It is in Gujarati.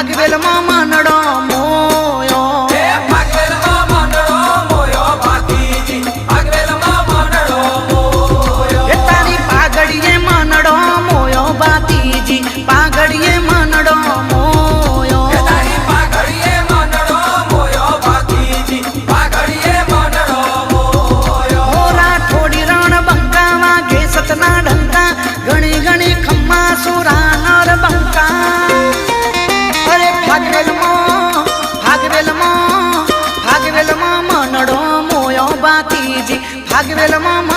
ભાગવેલમાં માનડો મોયો. એ ભાગવેલમાં મંડળો મોયો ભાતીજી ભાગવેલમાં મંડળો મોયો. એ તારી પાઘડીએ માનડો મોયો બાતીજી પાઘડીએ માનડો ભાગવેલમાં ભાગવેલમાં ભાગવેલમાં માનડો મોયો બાતીજી ભાગવેલમાં